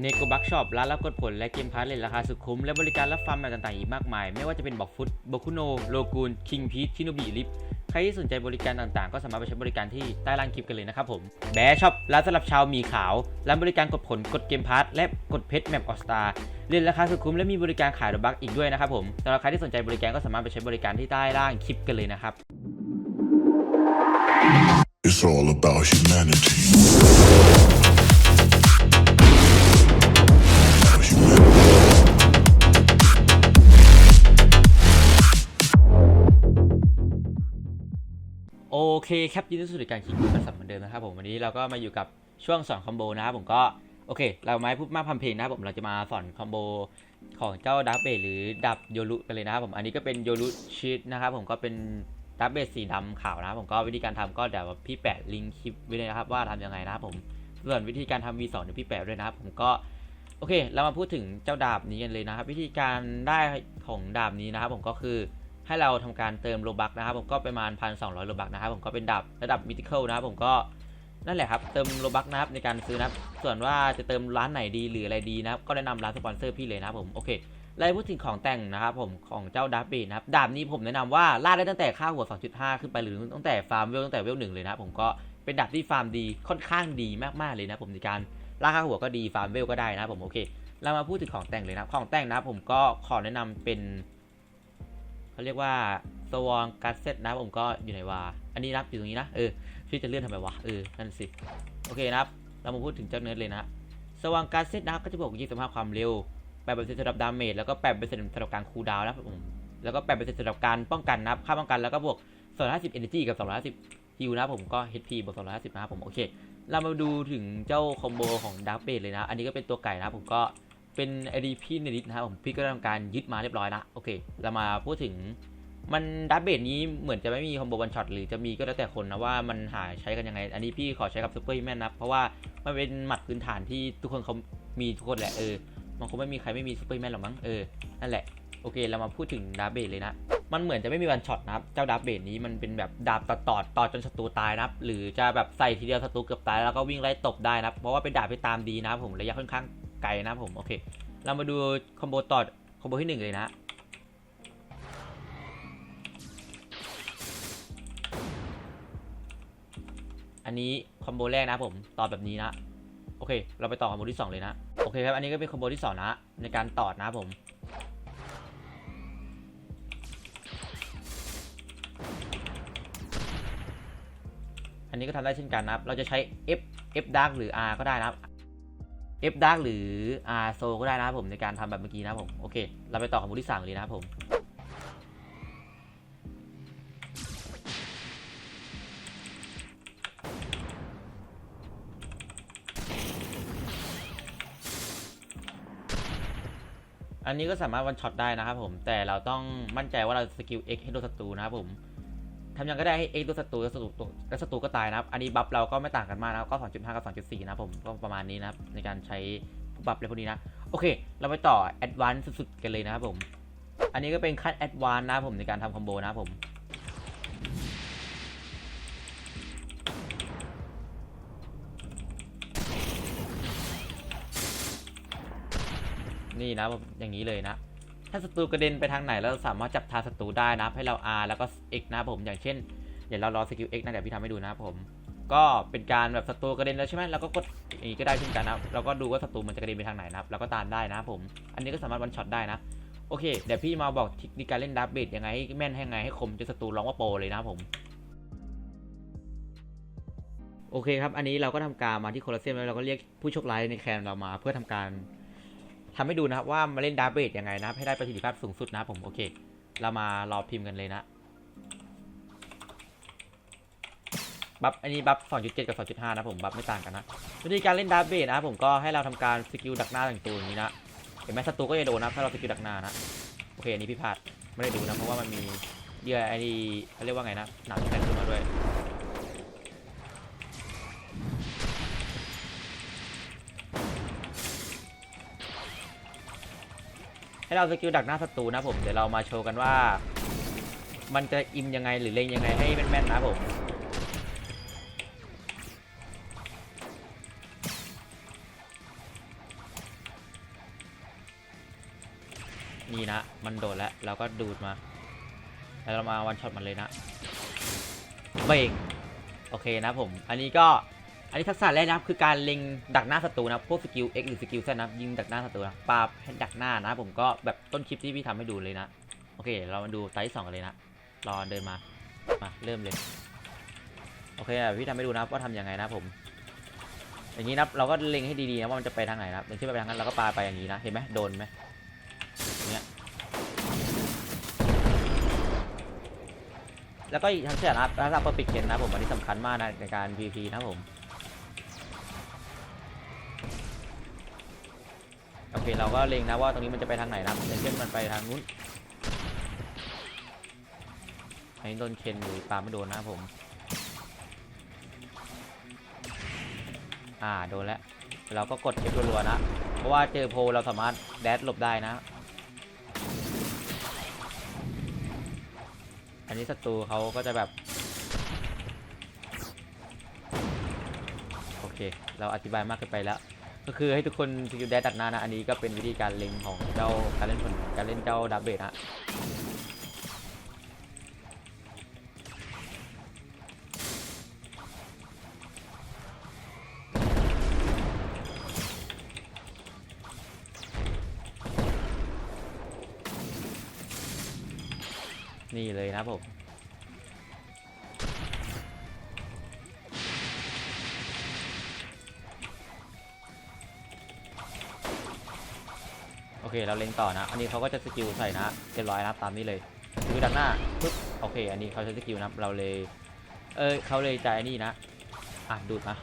เนโกบักช็อปร้านรับกดผลและเกมพาร์ทเลนราคาสุดคุ้ม และบริการรับฟาร์มแบบต่างๆ อีกมากมาย ไม่ว่าจะเป็นบอกฟุตโบคุโนโลกูนคิงพีทชิโนบิลิฟใครที่สนใจบริการต่างๆ ก็สามารถไปใช้บริการที่ใต้ล่างคลิปกันเลยนะครับผมแบช็อปร้านสำหรับชาวมีขาวร้านบริการกดผลกดเกมพาร์ทและกดเพชรแมปออสตาเล่นราคาสุดคุ้มและมีบริการขายดอกบักอีกด้วยนะครับผมสำหรับใครที่สนใจบริการก็สามารถไปใช้บริการที่ใต้ล่างคลิปกันเลยนะครับ It's all about. Humanity. เคครับยินดีสู่รายการคิงกษัตริย์เหมือนเดิมนะครับผมวันนี้เราก็มาอยู่กับช่วงสอนคอมโบนะครับผมก็โอเค เราไม่พูดมากพัมเพลงนะครับผมเราจะมาสอนคอมโบของเจ้าดับเบลหรือดับโยรุกันเลยนะครับผมอันนี้ก็เป็นโยรุชีตนะครับผมก็เป็นดับเบลสีดำขาวนะครับผมก็วิธีการทำก็เดี๋ยวพี่แปะลิงก์คลิปไว้เลยนะครับว่าทำยังไงนะครับผมส่วนวิธีการทำ V2 เดี๋ยวพี่แปะด้วยนะครับผมก็โอเค เรามาพูดถึงเจ้าดาบนี้กันเลยนะครับ วิธีการได้ของดาบนี้นะครับผมก็คือ ให้เราทำการเติมโลบักนะครับ ผมก็ประมาณ1,200โลบักนะครับ ผมก็เป็นดาบระดับมิติเคิลนะครับ ผมก็นั่นแหละครับเติมโลบักนะครับในการซื้อนะครับ ส่วนว่าจะเติมร้านไหนดีหรืออะไรดีนะครับ ก็แนะนำร้านสปอนเซอร์พี่เลยนะครับผมโอเคแล้วพูดถึงของแต่งนะครับผมของเจ้าดาบบีนะครับดาบนี้ผมแนะนำว่าล่าได้ตั้งแต่ค่าหัว 2.5 ขึ้นไปหรือตั้งแต่ฟาร์มเวลตั้งแต่เวลหนึ่งเลยนะผมก็เป็นดาบที่ฟาร์มดีค่อนข้างดีมากๆเลยนะผมในการล่าค่าหัวก็ดีฟาร์มเวลก็ได้นะผมโอเค เรามาพูดถึงของแต่งเลยนะของแต่งนะผมก็ขอแนะนำเป็น เขาเรียกว่าสวองการเซตนะครับผมก็อยู่ไหนวะอันนี้นะครับอยู่ตรงนี้นะ เออพี่จะเลื่อนทำไมวะ เออ นั่นสิ โอเคนะครับ เรามาพูดถึงเจ้าเนื้อเลยนะสว่างการเซตนะครับก็จะบวก25ความเร็ว8%สำหรับดาเมจแล้วก็8%สำหรับการคูลดาวน์นะครับผม แล้วก็8%สำหรับการป้องกันนะครับ ค่าป้องกันแล้วก็บวก 250 energy กับ 250ฮิวนะครับผมก็ HP บวก 250 นะครับผม โอเค เรามาดูถึงเจ้าคอมโบของดาร์เบเลยนะ อันนี้ก็เป็นตัวไก่นะครับผมก็ เป็นไอดีพี่ในดิสนะครับผมพี่ก็ทำการยึดมาเรียบร้อยละโอเค เรามาพูดถึงมันดับเบลนี้เหมือนจะไม่มีคอมโบวันช็อตหรือจะมีก็แล้วแต่คนนะว่ามันหาใช้กันยังไง อันนี้พี่ขอใช้กับซูเปอร์แมนนะเพราะว่ามันเป็นหมัดพื้นฐานที่ทุกคนเขามีทุกคนแหละเออมันคงไม่มีใครไม่มีซูเปอร์แมนหรอกมั้งเออนั่นแหละโอเค เรามาพูดถึงดับเบลเลยนะมันเหมือนจะไม่มีวันช็อตนะครับเจ้าดาบเบลนี้มันเป็นแบบดาบตัดต่อต่อจนศัตรูตายนะครับหรือจะแบบใส่ทีเดียวศัตรูเกือบตายแล้วก็วิ่งไล่ตบได้นะเพราะว่าเป็นดาบที่ตามดีนะครับผมระยะค่อนข้าง ไกลนะผม โอเค เรามาดูคอมโบต่อคอมโบที่หนึ่งเลยนะอันนี้คอมโบแรกนะผมต่อแบบนี้นะ โอเค เราไปต่อคอมโบที่สองเลยนะ โอเคครับอันนี้ก็เป็นคอมโบที่สองนะ ในการต่อนะผม อันนี้ก็ทำได้เช่นกันนะเราจะใช้ F F dark หรือ R ก็ได้นะครับ F dark หรือ R so ก็ได้นะครับผมในการทำแบบเมื่อกี้นะครับผม โอเค เราไปต่อของบูที่สามเลยนะครับผมอันนี้ก็สามารถวันช็อตได้นะครับผม แต่เราต้องมั่นใจว่าเราสกิล X ให้โดนศัตรูนะครับผม ทำยังก็ได้ให้ X ตัวศัตรูแล้วศัตรูตัวแล้วศัตรูก็ตายนะครับ อันนี้บัฟเราก็ไม่ต่างกันมากนะครับก็2.5กับ2.4นะครับผมก็ประมาณนี้นะครับในการใช้บัฟอะไรพวกนี้นะ โอเค เราไปต่อ Advance สุดๆกันเลยนะครับผม อันนี้ก็เป็นขั้น Advance นะครับผมในการทำคอมโบนะครับผมนี่นะผมอย่างนี้เลยนะ ถ้าศัตรูกระเด็นไปทางไหนเราสามารถจับทางศัตรูได้นะให้เรา R แล้วก็ X นะผมอย่างเช่นเดี๋ยวเรารอสกิล X นะเดี๋ยวพี่ทำให้ดูนะครับผม ก็เป็นการแบบศัตรูกระเด็นแล้วใช่ไหมเราก็กดอย่างนี้ก็ได้เช่นกันนะเราก็ดูว่าศัตรูมันจะกระเด็นไปทางไหนนะครับเราก็ตามได้นะผม อันนี้ก็สามารถวันช็อตได้นะโอเคเดี๋ยวพี่มาบอกเทคนิคการเล่นดับเบลยังไงให้แม่นให้ไงให้คมจนศัตรูร้องว่าโปรเลยนะผมโอเคครับ อันนี้เราก็ทำการมาที่โคลอเซียมแล้วเราก็เรียกผู้โชคร้ายในแคนเรามา เพื่อทำการ ทำให้ดูนะครับว่ามาเล่นดับเบลยังไงนะครับ ให้ได้ประสิทธิภาพสูงสุดนะครับผมโอเค เรามารอพิมพ์กันเลยนะบัฟอันนี้บัฟ2.7 กับ 2.5 นะผมบัฟไม่ต่างกันนะวิธีการเล่นดาร์เบสนะผมก็ให้เราทำการสกิลดักหน้าต่างตัวอย่างนี้นะเห็นไหมศัตรูก็จะโดนนะถ้าเราสกิลดักหน้านะโอเคอันนี้พี่พลาดไม่ได้ดูนะเพราะว่ามันมีเยื่อไอ้นี่เขาเรียกว่าไงนะหนังแข็งขึ้นมาด้วย ให้เราสกิลดักหน้าศัตรูนะผม เดี๋ยวเรามาโชว์กันว่า มันจะอิมยังไงหรือเล็งยังไงให้แม่นๆนะผมนี่นะ มันโดดแล้ว เราก็ดูดมา แล้วเรามาวันช็อตมันเลยนะ เบ่ง โอเคนะผม อันนี้ก็ อันนี้ทักษะแรกนะครับคือการเล็งดักหน้าศัตรูนะพวกสกิล X หรือสกิล Z นะยิงดักหน้าศัตรูนะปาให้ดักหน้านะ ผมก็แบบต้นคลิปที่พี่ทำให้ดูเลยนะ โอเค เรามาดูไซส์สองกันเลยนะ รอเดินมา มา เริ่มเลย โอเคพี่ทำให้ดูนะว่าทำยังไงนะผม อย่างนี้นะเราก็เล็งให้ดีๆนะว่ามันจะไปทางไหนนะอย่างเช่นไปทางนั้นเราก็ปาไปอย่างนี้นะ เห็นไหมโดนไหมเนี่ยแล้วก็อีกทั้งเสียนะครับถ้ารปิดเคนนะผมอันนี้สำคัญมากนะในการ PVP นะผม โอ เคเราก็เล็งนะว่าตรงนี้มันจะไปทางไหนนะอย่างเช่นมันไปทางนู้นอันนี้โดนเคนหรือปาไม่โดนนะผม อ่าโดนแล้ว เราก็กด F รัวๆนะ เพราะว่าเจอโพลเราสามารถแดดหลบได้นะ อันนี้ศัตรูเขาก็จะแบบ โอเค เราอธิบายมากเกินไปแล้ว ก็คือให้ทุกคนสกิลแดดตัดหน้านะ อันนี้ก็เป็นวิธีการเล็งของเจ้าการเล่นผลการเล่นเจ้าดับเบดฮะนี่เลยนะผม เคเราเล็งต่อนะ อันนี้เขาก็จะสกิลใส่นะเรียบร้อยนะตามนี้เลยคือดักหน้าปึ๊บโอเค อันนี้เขาใช้สกิลนะเราเลย เออเขาเลยใจายนี่นะอะดูดมา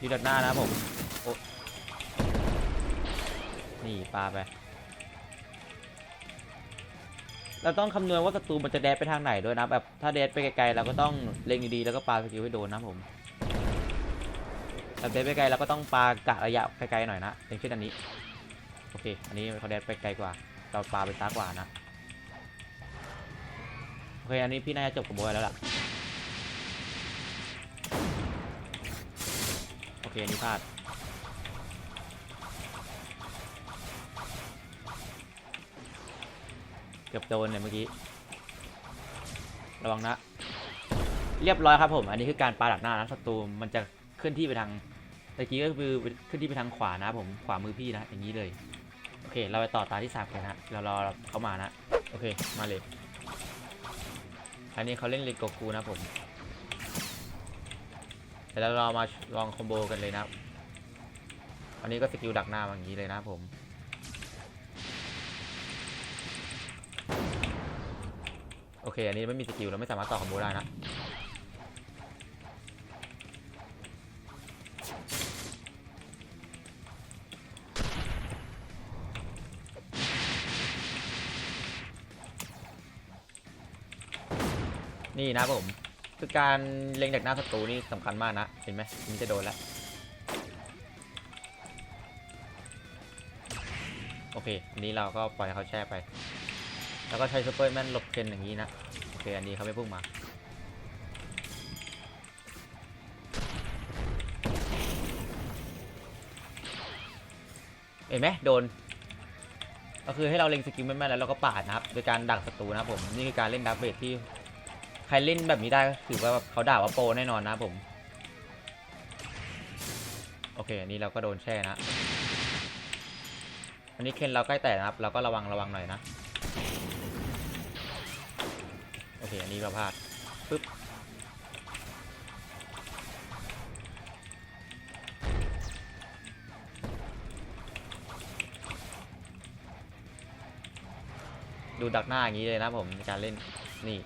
ดูดักหน้านะผมโอ้นี่ปลาไปเราต้องคำนวณว่าศัตรูมันจะแดดไปทางไหนด้วยนะแบบถ้าแดดไปไกลๆเราก็ต้องเล็งดีๆแล้วก็ปาสกิลให้โดนนะผม แบบเดนไปไกลเราก็ต้องปากะระยะไกลๆหน่อยนะอย่างเช่นอันนี้ โอเค อันนี้เขาเดนไปไกลกว่า เราปาไปซ้ากว่านะ โอเค อันนี้พี่น่าจะจบกับโบยแล้วล่ะ โอเค อันนี้พลาดเกือบโดนเนี่ยเมื่อกี้ ระวังนะ เรียบร้อยครับผม อันนี้คือการปาดักหน้านะศัตรูมันจะ ลื่อนที่ไปทางตะกี้ก็คือเคลื่อนที่ไปทางขวานะผมขวามือพี่นะอย่างนี้เลยโอเค เราไปต่อตาที่สามกันนะเรารอเขามานะโอเคมาเลยอันนี้เขาเล่นเลนโกคูนะผมเดี๋ยวเรามาลองคอมโบกันเลยนะอันนี้ก็สกิลดักหน้าอย่างนี้เลยนะผมโอเค อันนี้ไม่มีสกิลเราไม่สามารถต่อคอมโบได้นะ นี่นะผมคือการเล็งจากหน้าศัตรูนี่สำคัญมากนะ เห็นไหมมันจะโดนแล้ว โอเค อันนี้เราก็ปล่อยเขาแช่ไป แล้วก็ใช้ซูเปอร์แมนหลบเคนอย่างนี้นะ โอเค อันนี้เขาไม่พุ่งมา เห็นไหมโดน ก็คือให้เราเล็งสกิลแม่นๆแล้วเราก็ปาดนะครับ โดยการดักศัตรูนะครับผม นี่คือการเล่นดับเบทที่ ใครเล่นแบบนี้ได้ก็ถือว่าแบบเขาด่าว่าโปรแน่นอนนะผม โอเค อันนี้เราก็โดนแช่นะ อันนี้เคนเราใกล้แตกนะครับ เราก็ระวังระวังหน่อยนะ โอเค อันนี้เราพลาดปึ๊บดูดักหน้าอย่างนี้เลยนะผมในการเล่นนี่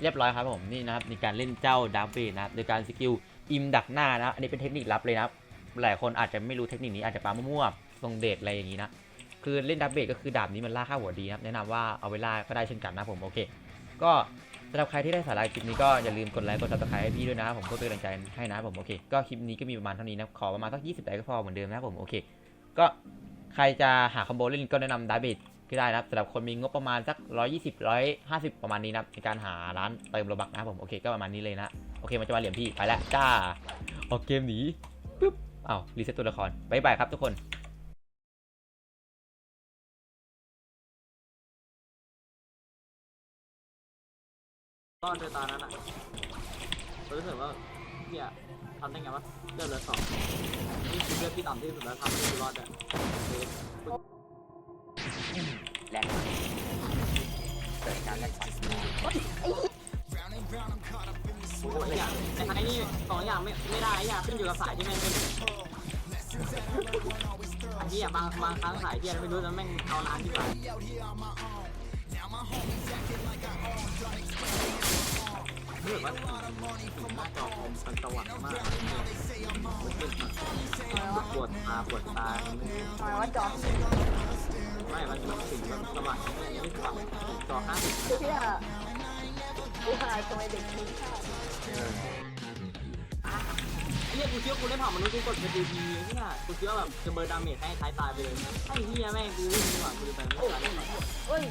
เรียบร้อยครับผมนี่นะครับในการเล่นเจ้าดาร์เบนะครับโดยการสกิลอิมดักหน้านะอันนี้เป็นเทคนิคลับเลยนะครับหลายคนอาจจะไม่รู้เทคนิคนี้อาจจะปามั่วๆทรงเดทอะไรอย่างนี้นะคือเล่นดับเบดก็คือดาบนี้มันล่าค่าหัวดีนะครับแนะนำว่าเอาเวลาก็ได้เช่นกันนะผมโอเค ก็สำหรับใครที่ได้สาระคลิปนี้ก็อย่าลืมกดไลค์กดซับสไครต์ให้พี่ด้วยนะผมเพื่อเป็นกำลังใจให้นะผมโอเคก็คลิปนี้ก็มีประมาณเท่านี้นะขอประมาณสัก20ไลค์ก็พอเหมือนเดิมนะผมโอเค ก็ใครจะหาคอมโบเล่นก็แนะนำดับเบด ก็ได้นะครับสำหรับคนมีงบประมาณสัก 120 150 ประมาณนี้นะครับในการหาร้านเติมโลบักนะครับผมโอเคก็ประมาณนี้เลยนะโอเคมันจะมาเหลี่ยมพี่ไปแล้วจ้าออกเกมหนีปึ๊บอ้าวรีเซ็ตตัวละครบายบายครับทุกคนรอดในตานั้นอะรู้สึกว่าเนี่ยทำได้ไงวะเลือดเหลือสองนี่คือเลือดที่ต่ำที่สุดแล้วทำให้กูรอดอะ แลกเกิดการแลกฟันโอ้โหอย่างแต่ไอ้นี่สองอย่างไม่ไม่ได้อย่างขึ้นอยู่กับสายที่แม่งเป็นอันที่อะบางบางครั้งสายที่ไม่รู้แต่แม่งเอานานที่สุดรู้สึกว่าหน้าจอคอมมันสว่างมากปวดตาปวดตาไม่ทำไมว่าจอ ไม่มันมันถึงมันสว่างไม่ได้ไม่สว่างจอห้าสิบเชี่ยกูหายทำไมเด็กทิ้งข้าวเฮียกูเชื่อกูได้ผ่ามนุษย์กูกดเป็นดีพีเนี่ยกูเชื่อแบบจะเบอร์ดาเมจให้ท้ายตายไปเลยไอ้เฮียแม่งกูวิ่งดีกว่ากูไปไม่ได้เฮ้ย